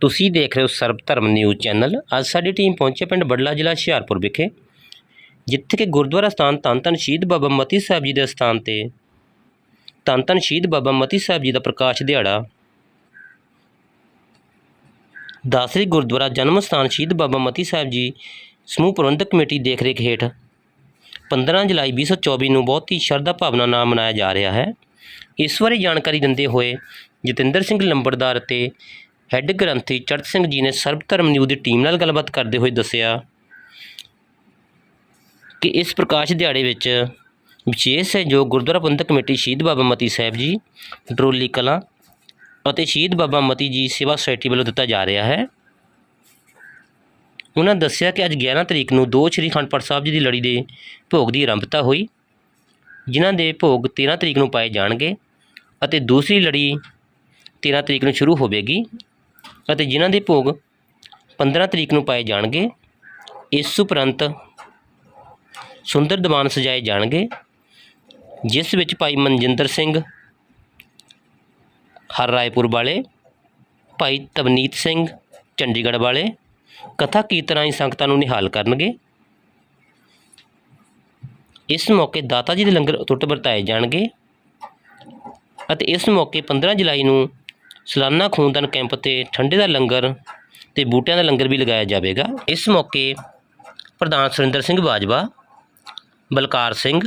ਤੁਸੀਂ ਦੇਖ ਰਹੇ ਹੋ ਸਰਬ ਧਰਮ ਨਿਊਜ਼ ਚੈਨਲ। ਅੱਜ ਸਾਡੀ ਟੀਮ ਪਹੁੰਚੇ ਪਿੰਡ ਬੜਲਾ ਜ਼ਿਲ੍ਹਾ ਹੁਸ਼ਿਆਰਪੁਰ ਵਿਖੇ, ਜਿੱਥੇ ਕਿ ਗੁਰਦੁਆਰਾ ਸਥਾਨ ਧੰਨ ਧੰਨ ਸ਼ਹੀਦ ਬਾਬਾ ਮਤੀ ਸਾਹਿਬ ਜੀ ਦੇ ਸਥਾਨ ਤੇ ਧੰਨ ਧੰਨ ਸ਼ਹੀਦ ਬਾਬਾ ਮਤੀ ਸਾਹਿਬ ਜੀ ਦਾ ਪ੍ਰਕਾਸ਼ ਦਿਹਾੜਾ, ਦਾਸਰੀ ਗੁਰਦੁਆਰਾ ਜਨਮ ਸਥਾਨ ਸ਼ਹੀਦ ਬਾਬਾ ਮਤੀ ਸਾਹਿਬ ਜੀ ਸਮੂਹ ਪ੍ਰਬੰਧਕ ਕਮੇਟੀ ਦੇਖ ਰੇਖ ਹੇਠ 15 ਜੁਲਾਈ 2024 ਨੂੰ ਬਹੁਤ ਹੀ ਸ਼ਰਧਾ ਭਾਵਨਾ ਨਾਲ ਮਨਾਇਆ ਜਾ ਰਿਹਾ ਹੈ। ਇਸ ਬਾਰੇ ਜਾਣਕਾਰੀ ਦਿੰਦੇ ਹੋਏ ਜਤਿੰਦਰ ਸਿੰਘ ਲੰਬੜਦਾਰ ਅਤੇ ਹੈੱਡ ਗ੍ਰੰਥੀ ਚੜਤ ਸਿੰਘ ਜੀ ਨੇ ਸਰਬ ਧਰਮ ਨਿਊਜ਼ ਦੀ ਟੀਮ ਨਾਲ ਗੱਲਬਾਤ ਕਰਦੇ ਹੋਏ ਦੱਸਿਆ ਕਿ ਇਸ ਪ੍ਰਕਾਸ਼ ਦਿਹਾੜੇ ਵਿੱਚ ਵਿਸ਼ੇਸ਼ ਸਹਿਯੋਗ ਗੁਰਦੁਆਰਾ ਪ੍ਰਬੰਧਕ ਕਮੇਟੀ ਸ਼ਹੀਦ ਬਾਬਾ ਮਤੀ ਸਾਹਿਬ ਜੀ ਡਰੋਲੀ ਕਲਾਂ ਅਤੇ ਸ਼ਹੀਦ ਬਾਬਾ ਮਤੀ ਜੀ ਸੇਵਾ ਸੁਸਾਇਟੀ ਵੱਲੋਂ ਦਿੱਤਾ ਜਾ ਰਿਹਾ ਹੈ। ਉਹਨਾਂ ਦੱਸਿਆ ਕਿ ਅੱਜ 11 ਤਰੀਕ ਨੂੰ ਦੋ ਸ਼੍ਰੀ ਅਖੰਡ ਪਾਠ ਸਾਹਿਬ ਜੀ ਦੀ ਲੜੀ ਦੇ ਭੋਗ ਦੀ ਆਰੰਭਤਾ ਹੋਈ, ਜਿਨ੍ਹਾਂ ਦੇ ਭੋਗ 13 ਤਰੀਕ ਨੂੰ ਪਾਏ ਜਾਣਗੇ ਅਤੇ ਦੂਸਰੀ ਲੜੀ 13 ਤਰੀਕ ਨੂੰ ਸ਼ੁਰੂ ਹੋਵੇਗੀ। ਅਤੇ ਜਿਨ੍ਹਾਂ ਦੇ ਭੋਗ 15 ਤਰੀਕ ਨੂੰ ਪਾਏ ਜਾਣਗੇ, ਇਸ ਉਪਰੰਤ ਸੁੰਦਰ ਦੀਵਾਨ ਸਜਾਏ ਜਾਣਗੇ, ਜਿਸ ਵਿੱਚ ਭਾਈ ਮਨਜਿੰਦਰ ਸਿੰਘ, ਹਰ ਰਾਏਪੁਰ ਵਾਲੇ, ਭਾਈ ਤਵਨੀਤ ਸਿੰਘ, ਚੰਡੀਗੜ੍ਹ ਵਾਲੇ ਕਥਾ ਕੀਰਤਨ ਰਾਹੀਂ ਸੰਗਤਾਂ ਨੂੰ ਨਿਹਾਲ ਕਰਨਗੇ। ਇਸ ਮੌਕੇ ਦਾਤਾ ਜੀ ਦੇ ਲੰਗਰ ਅਟੁੱਟ ਵਰਤਾਏ ਜਾਣਗੇ ਅਤੇ ਇਸ ਮੌਕੇ 15 ਜੁਲਾਈ ਨੂੰ ਸਾਲਾਨਾ ਖੂਨਦਾਨ ਕੈਂਪ ਤੇ ਠੰਡੇ ਦਾ ਲੰਗਰ ਤੇ ਬੂਟਿਆਂ ਦਾ ਲੰਗਰ ਵੀ ਲਗਾਇਆ ਜਾਵੇਗਾ। ਇਸ ਮੌਕੇ ਪ੍ਰਧਾਨ ਸੁਰਿੰਦਰ ਸਿੰਘ ਬਾਜਵਾ, ਬਲਕਾਰ ਸਿੰਘ,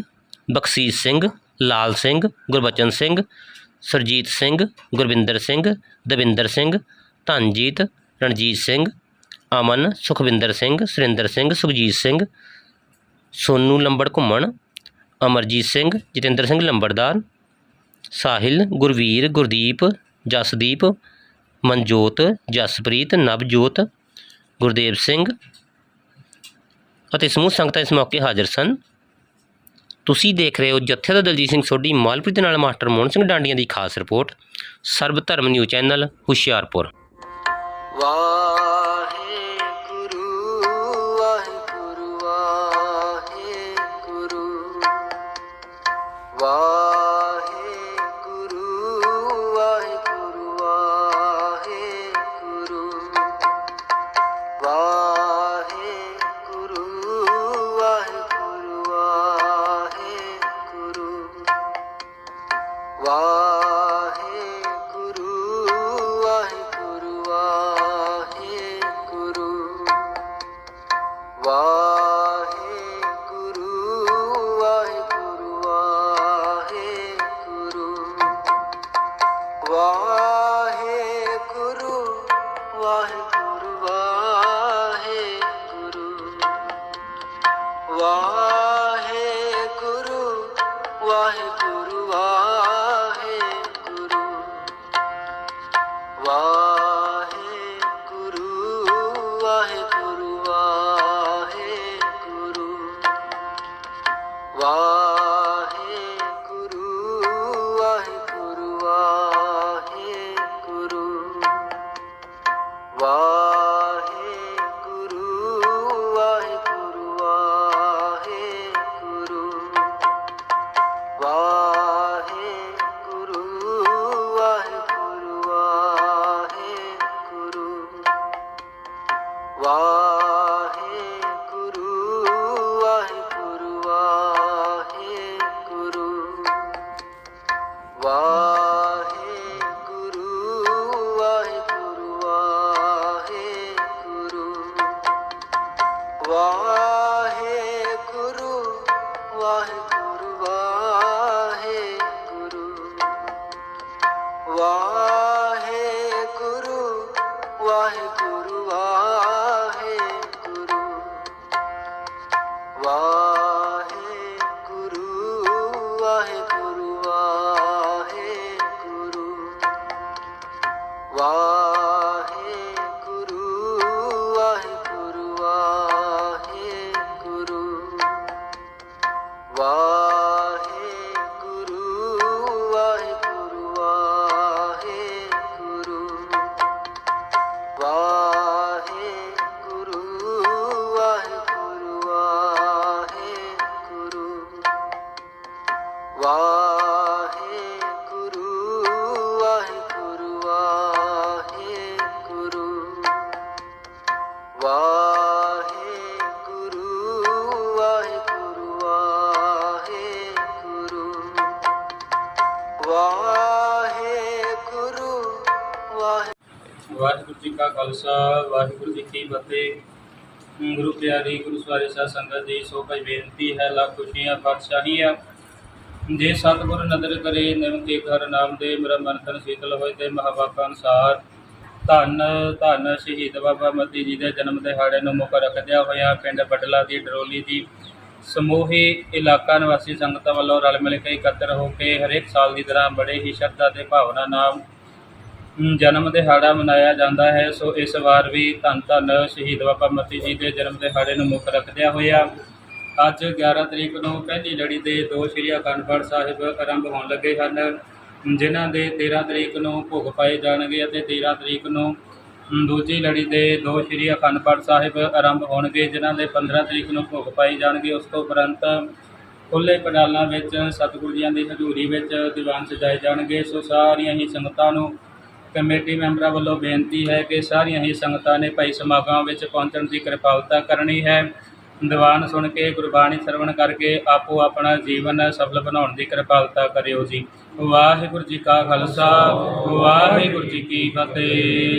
ਬਖਸ਼ੀਸ਼ ਸਿੰਘ, ਲਾਲ ਸਿੰਘ, ਗੁਰਬਚਨ ਸਿੰਘ, ਸਰਜੀਤ ਸਿੰਘ, ਗੁਰਵਿੰਦਰ ਸਿੰਘ, ਦਵਿੰਦਰ ਸਿੰਘ, ਧਨਜੀਤ, ਰਣਜੀਤ ਸਿੰਘ, ਅਮਨ, ਸੁਖਵਿੰਦਰ ਸਿੰਘ, ਸੁਰਿੰਦਰ ਸਿੰਘ, ਸੁਖਜੀਤ ਸਿੰਘ, ਸੋਨੂ ਲੰਬੜ ਘੁੰਮਣ, ਅਮਰਜੀਤ ਸਿੰਘ, ਜਤਿੰਦਰ ਸਿੰਘ ਲੰਬੜਦਾਰ, ਸਾਹਿਲ, ਗੁਰਵੀਰ, ਗੁਰਦੀਪ ਜਸਦੀਪ, ਮਨਜੋਤ, ਜਸਪ੍ਰੀਤ, ਨਵਜੋਤ, ਗੁਰਦੇਵ ਸਿੰਘ ਅਤੇ ਸਮੂਹ ਸੰਗਤਾਂ ਇਸ ਮੌਕੇ ਹਾਜ਼ਰ ਸਨ। ਤੁਸੀਂ ਦੇਖ ਰਹੇ ਹੋ ਜਥੇਦਾਰ ਦਲਜੀਤ ਸਿੰਘ ਸੋਢੀ ਮਾਲਪ੍ਰੀਤ ਨਾਲ ਮਾਸਟਰ ਮੋਹਨ ਸਿੰਘ ਡਾਂਡੀਆਂ ਦੀ ਖਾਸ ਰਿਪੋਰਟ ਸਰਬ ਧਰਮ ਨਿਊਜ਼ ਚੈਨਲ, ਹੁਸ਼ਿਆਰਪੁਰ। ਵਾਹਿਗੁਰੂ واحد वाहिगुरु ਜੀ ਕਾ ਖਾਲਸਾ, ਵਾਹਿਗੁਰੂ ਜੀ ਕੀ ਫਤਿਹ। ਗੁਰੂ ਪਿਆਰੀ, ਗੁਰੂ ਸਵਾਰੀ ਸਾਧ ਸੰਗਤ ਜੀ, ਸੋ ਭਾਈ ਬੇਨਤੀ ਹੈ, ਲੱਖ ਖੁਸ਼ੀਆਂ ਪਾਤਸ਼ਾਹੀਆਂ ਜੇ ਸਤਿਗੁਰ ਨਦਰ ਕਰੇ ਨਿਮ ਘਰ ਨਾਮ ਦੇ, ਮੇਰਾ ਮਨ ਤਨ ਸ਼ੀਤਲ ਹੋਏ ਤੇ ਮਹਾਵਾਕਾ ਅਨੁਸਾਰ ਧੰਨ ਧੰਨ ਸ਼ਹੀਦ ਬਾਬਾ ਮਤੀ ਜੀ ਦੇ ਜਨਮ ਦਿਹਾੜੇ ਨੂੰ ਮੁੱਖ ਰੱਖਦਿਆਂ ਹੋਇਆ ਪਿੰਡ ਬਟਲਾ ਦੀ, ਡਰੋਲੀ ਦੀ ਸਮੂਹੀ ਇਲਾਕਾ ਨਿਵਾਸੀ ਸੰਗਤਾਂ ਵੱਲੋਂ ਰਲ ਮਿਲ ਕੇ ਇਕੱਤਰ ਹੋ ਕੇ ਹਰੇਕ ਸਾਲ ਦੀ ਤਰ੍ਹਾਂ ਬੜੇ ਹੀ ਸ਼ਰਧਾ ਤੇ ਭਾਵਨਾ ਨਾਲ ਜਨਮ ਦਿਹਾੜਾ ਮਨਾਇਆ ਜਾਂਦਾ ਹੈ, ਸੋ ਇਸ ਵਾਰ ਵੀ ਧੰਨ ਧੰਨ ਸ਼ਹੀਦ ਬਾਬਾ ਮਤੀ ਜੀ ਦੇ ਜਨਮ ਦਿਹਾੜੇ ਨੂੰ ਮੁੱਖ ਰੱਖਦਿਆਂ ਹੋਇਆ। ਅੱਜ 11 ਤਰੀਕ ਨੂੰ ਪਹਿਲੀ ਲੜੀ ਦੇ ਦੋ ਸ਼੍ਰੀ ਅਖੰਡ ਪਾਠ ਸਾਹਿਬ ਆਰੰਭ ਹੋਣ ਲੱਗੇ ਹਨ, ਜਿਨ੍ਹਾਂ ਦੇ 13 ਤਰੀਕ ਨੂੰ ਭੋਗ ਪਾਏ ਜਾਣਗੇ ਅਤੇ 13 ਤਰੀਕ ਨੂੰ ਦੂਜੀ ਲੜੀ ਦੇ ਦੋ ਸ਼੍ਰੀ ਅਖੰਡ ਪਾਠ ਸਾਹਿਬ ਆਰੰਭ ਹੋਣਗੇ, ਜਿਨ੍ਹਾਂ ਦੇ 15 ਤਰੀਕ ਨੂੰ ਭੋਗ ਪਾਏ ਜਾਣਗੇ। ਉਸ ਤੋਂ ਉਪਰੰਤ ਖੁੱਲੇ ਪੰਡਾਲਾਂ ਵਿੱਚ ਸਤਿਗੁਰੂ ਜੀਆਂ ਦੀ ਹਜ਼ੂਰੀ ਵਿੱਚ ਦੀਵਾਨ ਸਜਾਏ ਜਾਣਗੇ, ਸੋ ਸਾਰੀਆਂ ਹੀ ਸੰਗਤਾਂ ਨੂੰ ਕਮੇਟੀ ਮੈਂਬਰਾਂ ਵੱਲੋਂ ਬੇਨਤੀ ਹੈ ਕਿ ਸਾਰੀਆਂ ਹੀ ਸੰਗਤਾਂ ਨੇ ਭਾਈ ਸਮਾਗਮਾਂ ਵਿੱਚ ਪਹੁੰਚਣ ਦੀ ਕਿਰਪਾਲਤਾ ਕਰਨੀ ਹੈ। ਦੀਵਾਨ ਸੁਣ ਕੇ ਗੁਰਬਾਣੀ ਸਰਵਣ ਕਰਕੇ ਆਪੋ ਆਪਣਾ ਜੀਵਨ ਸਫਲ ਬਣਾਉਣ ਦੀ ਕਿਰਪਾਲਤਾ ਕਰਿਓ ਜੀ। ਵਾਹਿਗੁਰੂ ਜੀ ਕਾ ਖਾਲਸਾ, ਵਾਹਿਗੁਰੂ ਜੀ ਕੀ ਫਤਿਹ।